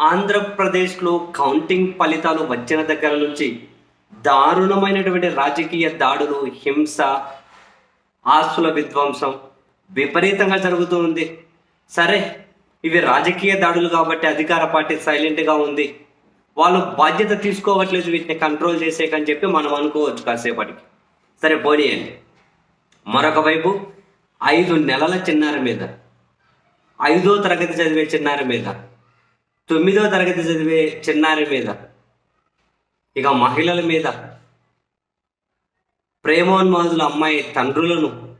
ఆంధ్రప్రదేశ్లో కౌంటింగ్ ఫలితాలు వచ్చిన దగ్గర నుంచి దారుణమైనటువంటి రాజకీయ దాడులు హింస ఆస్తుల విధ్వంసం విపరీతంగా జరుగుతూ ఉంది. సరే ఇవి రాజకీయ దాడులు కాబట్టి అధికార పార్టీ సైలెంట్గా ఉంది. వాళ్ళు బాధ్యత తీసుకోవట్లేదు వీటిని కంట్రోల్ చేసేకని చెప్పి మనం అనుకోవచ్చు కాసేపటికి. సరే పోనీయండి. మరొక వైపు ఐదు నెలల చిన్నారి మీద ఐదో తరగతి చదివే చిన్నారి మీద తొమ్మిదో తరగతి చదివే చిన్నారి మీద ఇక మహిళల మీద ప్రేమోన్మాదుల అమ్మాయి తండ్రులను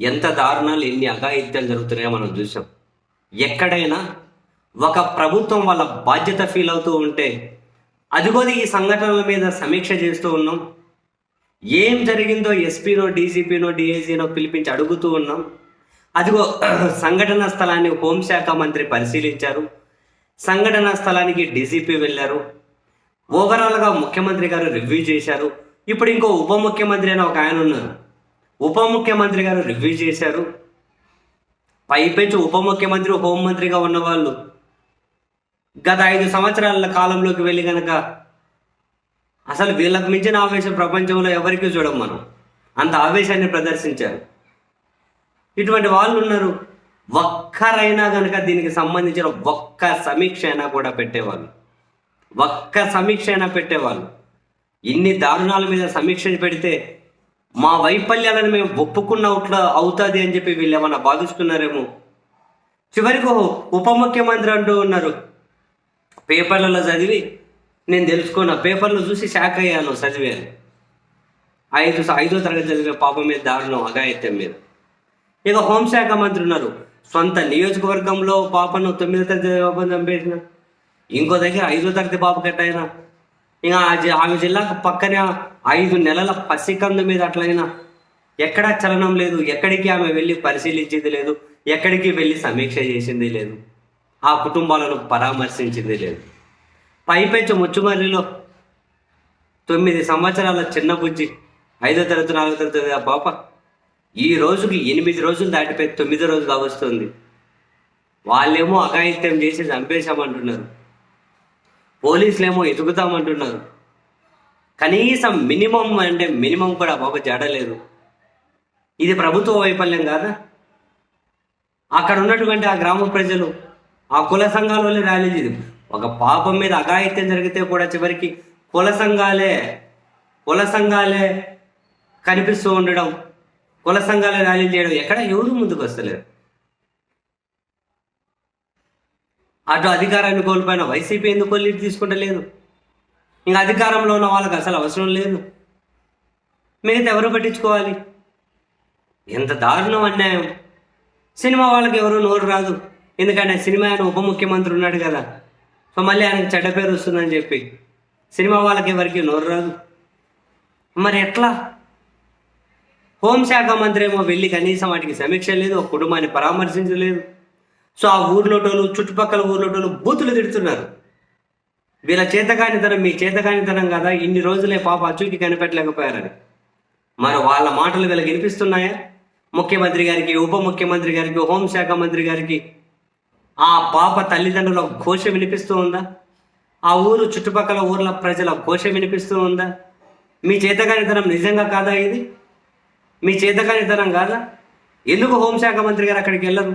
ఎంత దారుణాలు ఎన్ని అఘాయిత్యాలు జరుగుతున్నాయో మనం చూసాం. ఎక్కడైనా ఒక ప్రభుత్వం వాళ్ళ బాధ్యత ఫీల్ అవుతూ ఉంటే అదిగోది ఈ సంఘటనల మీద సమీక్ష చేస్తూ ఉన్నాం. ఏం జరిగిందో ఎస్పీనో డీసీపీనో డిఐజీనో పిలిపించి అడుగుతూ ఉన్నాం. అదిగో సంఘటన స్థలాన్ని హోంశాఖ మంత్రి పరిశీలించారు. సంఘటన స్థలానికి డీసీపీ వెళ్ళారు. ఓవరాల్గా ముఖ్యమంత్రి గారు రివ్యూ చేశారు. ఇప్పుడు ఇంకో ఉప ముఖ్యమంత్రి అని ఒక ఆయన ఉన్నారు. ఉప ముఖ్యమంత్రి గారు రివ్యూ చేశారు. పైపెచ్చు ఉప ముఖ్యమంత్రి హోంమంత్రిగా ఉన్నవాళ్ళు గత ఐదు సంవత్సరాల కాలంలోకి వెళ్ళి కనుక అసలు వీళ్ళకు మించిన ఆవేశం ప్రపంచంలో ఎవరికీ చూడం మనం. అంత ఆవేశాన్ని ప్రదర్శించారు. ఇటువంటి వాళ్ళు ఉన్నారు. ఒక్కరైనా కనుక దీనికి సంబంధించిన ఒక్క సమీక్ష అయినా కూడా పెట్టేవాళ్ళు. ఒక్క సమీక్ష అయినా పెట్టేవాళ్ళు. ఇన్ని దారుణాల మీద సమీక్ష పెడితే మా వైఫల్యాలను మేము ఒప్పుకున్నట్ల అవుతుంది అని చెప్పి వీళ్ళు ఏమన్నా భావిస్తున్నారేమో? చివరికి ఉప ముఖ్యమంత్రి అంటూ ఉన్నారు. పేపర్లలో చదివి నేను తెలుసుకున్న పేపర్లు చూసి షాక్ అయ్యాను చదివాను ఐదు ఐదో తరగతి చదివే పాపం మీద దారుణం అఘాయిత్యం మీద. ఇక హోంశాఖ మంత్రి ఉన్నారు. సొంత నియోజకవర్గంలో పాపను తొమ్మిదో తరగతి పాపను చంపేసిన. ఇంకో దగ్గర ఐదో తరగతి పాప కట్టయినా. ఇంకా ఆ జి- ఆమె జిల్లాకు పక్కనే ఐదు నెలల పసికందు మీద అట్లయినా. ఎక్కడా చలనం లేదు. ఎక్కడికి ఆమె వెళ్ళి పరిశీలించింది లేదు. ఎక్కడికి వెళ్ళి సమీక్ష చేసింది లేదు. ఆ కుటుంబాలను పరామర్శించింది లేదు. పైపెచ్చు ముచ్చుమర్రిలో తొమ్మిది సంవత్సరాల చిన్న బుజ్జి ఐదో తరగతి నాలుగో తరగతి ఆ పాప ఈ రోజుకి ఎనిమిది రోజులు దాటిపోయి తొమ్మిదో రోజు కావస్తుంది. వాళ్ళేమో అఘాయిత్యం చేసి చంపేశామంటున్నారు. పోలీసులేమో ఎదుగుతామంటున్నారు. కనీసం మినిమం అంటే మినిమం కూడా బాబు జడలేదు ఇది ప్రభుత్వ వైఫల్యం కాదా? అక్కడ ఉన్నటువంటి ఆ గ్రామ ప్రజలు ఆ కుల సంఘాల వల్ల ర్యాలీ ఒక పాపం మీద అఘాయిత్యం జరిగితే కూడా చివరికి కుల సంఘాలే కుల సంఘాలే కనిపిస్తూ ఉండడం కుల సంఘాలు ర్యాలీ చేయడం ఎక్కడ? ఎవరు ముందుకు వస్తలేరు. అటు అధికారాన్ని కోల్పోయిన వైసీపీ ఎందుకు లీడ్ తీసుకుంటలేదు? ఇంకా అధికారంలో ఉన్న వాళ్ళకి అసలు అవసరం లేదు. మిగతా ఎవరు పట్టించుకోవాలి? ఎంత దారుణం అన్యాయం. సినిమా వాళ్ళకి ఎవరు నోరు రాదు. ఎందుకంటే సినిమా ఆయన ఉప ముఖ్యమంత్రి ఉన్నాడు కదా. సో మళ్ళీ ఆయనకు చెడ్డ పేరు వస్తుందని చెప్పి సినిమా వాళ్ళకి ఎవరికి నోరు రాదు. మరి ఎట్లా? హోంశాఖ మంత్రి ఏమో వెళ్ళి కనీసం వాటికి సమీక్ష లేదు ఒక కుటుంబాన్ని పరామర్శించలేదు. సో ఆ ఊర్లోటోలు చుట్టుపక్కల ఊర్లోటోళ్ళు బూతులు తిడుతున్నారు. వీళ్ళ చేతకానితనం మీ చేతకానితనం కదా ఇన్ని రోజులే పాప అచ్చుకి కనిపెట్టలేకపోయారని. మరి వాళ్ళ మాటలు వీళ్ళకి వినిపిస్తున్నాయా? ముఖ్యమంత్రి గారికి ఉప ముఖ్యమంత్రి గారికి హోంశాఖ మంత్రి గారికి ఆ పాప తల్లిదండ్రుల ఘోష వినిపిస్తూ ఉందా? ఆ ఊరు చుట్టుపక్కల ఊర్ల ప్రజల ఘోష వినిపిస్తూ ఉందా? మీ చేతకానితనం నిజంగా కాదా ఇది? మీ చేతకానితనం కాదా? ఎందుకు హోంశాఖ మంత్రి గారు అక్కడికి వెళ్ళరు?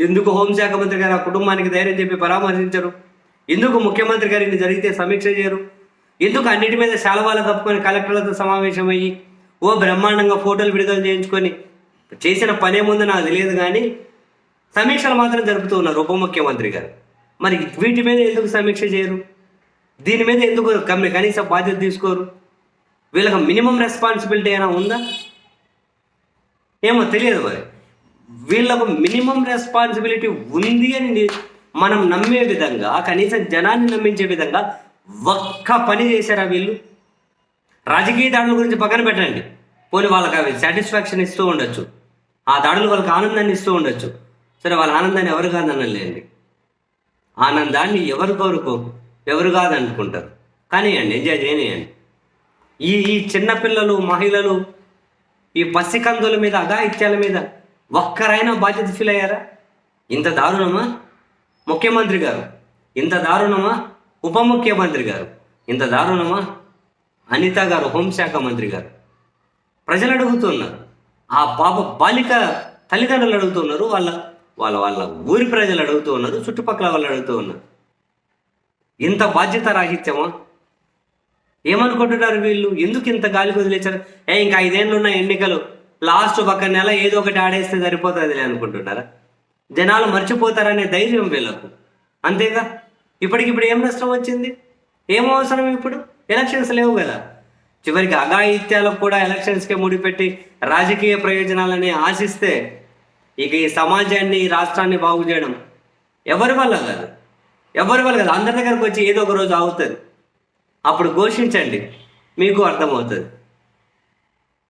ఎందుకు హోంశాఖ మంత్రి గారు ఆ కుటుంబానికి ధైర్యం చెప్పి పరామర్శించరు? ఎందుకు ముఖ్యమంత్రి గారిని జరిగితే సమీక్ష చేయరు? ఎందుకు అన్నిటి మీద శాలవాలు తప్పుకొని కలెక్టర్లతో సమావేశమయ్యి ఓ బ్రహ్మాండంగా ఫోటోలు విడుదల చేయించుకొని చేసిన పనేముందో నాకు తెలియదు కానీ సమీక్షలు మాత్రం జరుపుతూ ఉన్నారు ఉప ముఖ్యమంత్రి గారు. మరి వీటి మీద ఎందుకు సమీక్ష చేయరు? దీని మీద ఎందుకు కనీస బాధ్యత తీసుకోరు? వీళ్ళకి మినిమం రెస్పాన్సిబిలిటీ అయినా ఉందా? ఏమో తెలియదు మరి. వీళ్ళకు మినిమం రెస్పాన్సిబిలిటీ ఉంది అని మనం నమ్మే విధంగా కనీసం జనాన్ని నమ్మించే విధంగా ఒక్క పని చేశారా వీళ్ళు? రాజకీయ దాడుల గురించి పక్కన పెట్టండి. పోనీ వాళ్ళకి అవి సాటిస్ఫాక్షన్ ఇస్తూ ఉండొచ్చు. ఆ దాడులు వాళ్ళకి ఆనందాన్ని ఇస్తూ ఉండొచ్చు. సరే వాళ్ళ ఆనందాన్ని ఎవరు కాదనలేండి. ఆనందాన్ని ఎవరు కోరుకో ఎవరు కాదనుకుంటారు? కానివ్వండి ఎంజాయ్ చేయనియండి ఈ ఈ చిన్నపిల్లలు మహిళలు ఈ పసికందుల మీద అఘాయిత్యాల మీద ఒక్కరైనా బాధ్యత ఫీల్ అయ్యారా? ఇంత దారుణమా? ముఖ్యమంత్రి గారు ఇంత దారుణమా? ఉప ముఖ్యమంత్రి గారు ఇంత దారుణమా? అనిత గారు హోంశాఖ మంత్రి గారు. ప్రజలు అడుగుతున్నారు. ఆ పాప బాలిక తల్లిదండ్రులు అడుగుతున్నారు వాళ్ళ వాళ్ళ వాళ్ళ ఊరి ప్రజలు అడుగుతూ ఉన్నారు చుట్టుపక్కల వాళ్ళు అడుగుతూ ఉన్నారు ఇంత బాధ్యత రాహిత్యమా ఏమనుకుంటున్నారు వీళ్ళు? ఎందుకు ఇంత గాలి వదిలేచారు ఏ ఇంకా ఐదేళ్ళు ఉన్న ఎన్నికలు. లాస్ట్ ఒక నెల ఏదో ఒకటి ఆడేస్తే సరిపోతుంది అనుకుంటున్నారా? జనాలు మర్చిపోతారనే ధైర్యం వీళ్ళకు. అంతేగా? ఇప్పటికిప్పుడు ఏం నష్టం వచ్చింది? ఏం అవసరం ఇప్పుడు? ఎలక్షన్స్ లేవు కదా. చివరికి అఘాయిత్యాలకు కూడా ఎలక్షన్స్కే ముడిపెట్టి రాజకీయ ప్రయోజనాలని ఆశిస్తే ఇక ఈ సమాజాన్ని ఈ రాష్ట్రాన్ని బాగు చేయడం ఎవరి వల్ల కాదు? ఎవరి వల్ల కాదు? అందరి దగ్గరకు వచ్చి ఏదో ఒక రోజు అవుతుంది అప్పుడు ఘోషించండి. మీకు అర్థమవుతుంది.